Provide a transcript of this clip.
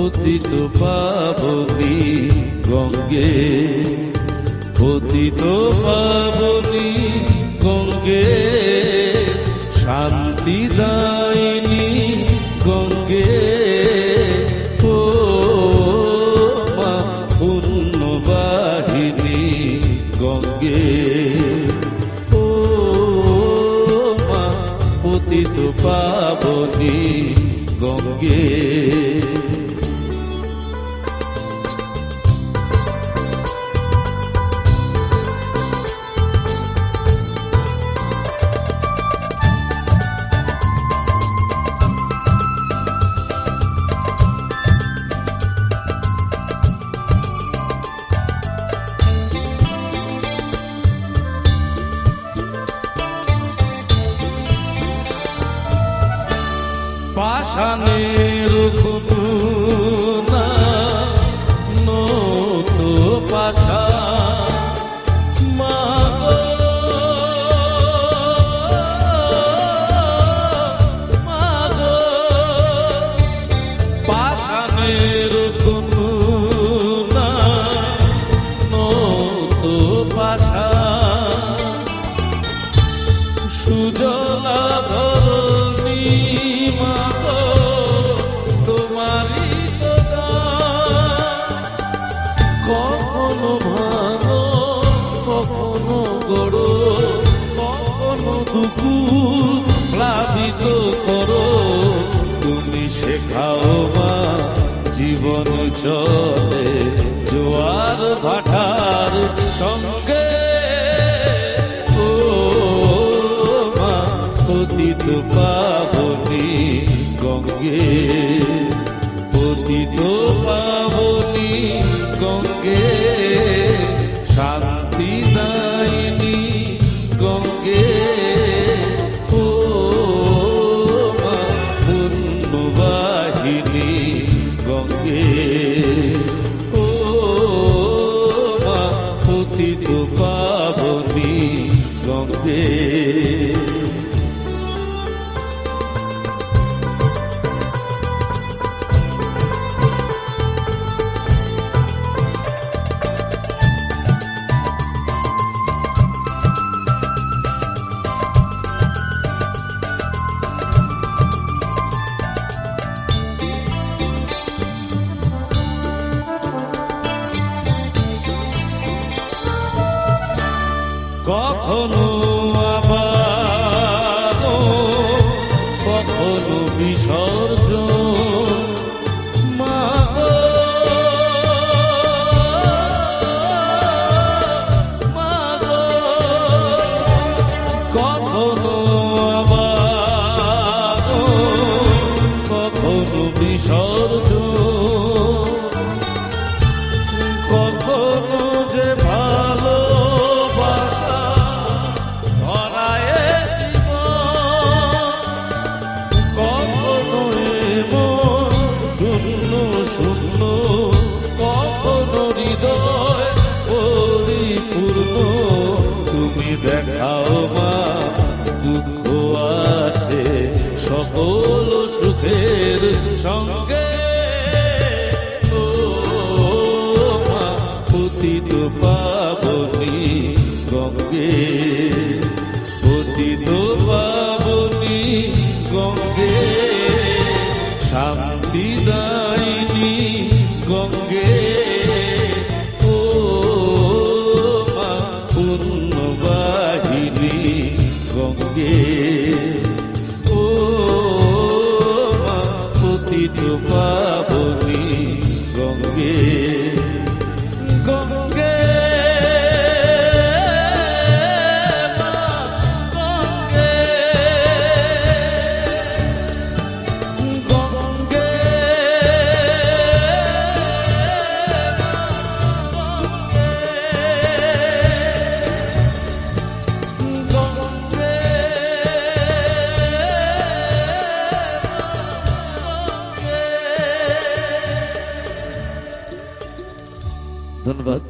পতিত পাবনি গঙ্গে? পতিত পাবনি গঙ্গে? শান্তি দায়নি গঙ্গে? ও মা পূর্ণবাহিনী গঙ্গে। ও পতিত পাবনি গঙ্গে? পাষাণের খুতুনা নত পাশা। পাশা। প্লাবিত করো। তুমি শেখাও মা জীবন চলে। জোয়ার ভাটার সঙ্গে ও মা পতিত পাবনি গঙ্গে। পতিত পাবনি গঙ্গে। কখনো দেখাও মা, দুঃখ আছে সকল সুখের সঙ্গে। পতিত পাবনি গঙ্গে। পতিত পাবনি গঙ্গে। শান্তি দায়নি গঙ্গে। পাবনি গঙ্গে। ধন্যবাদ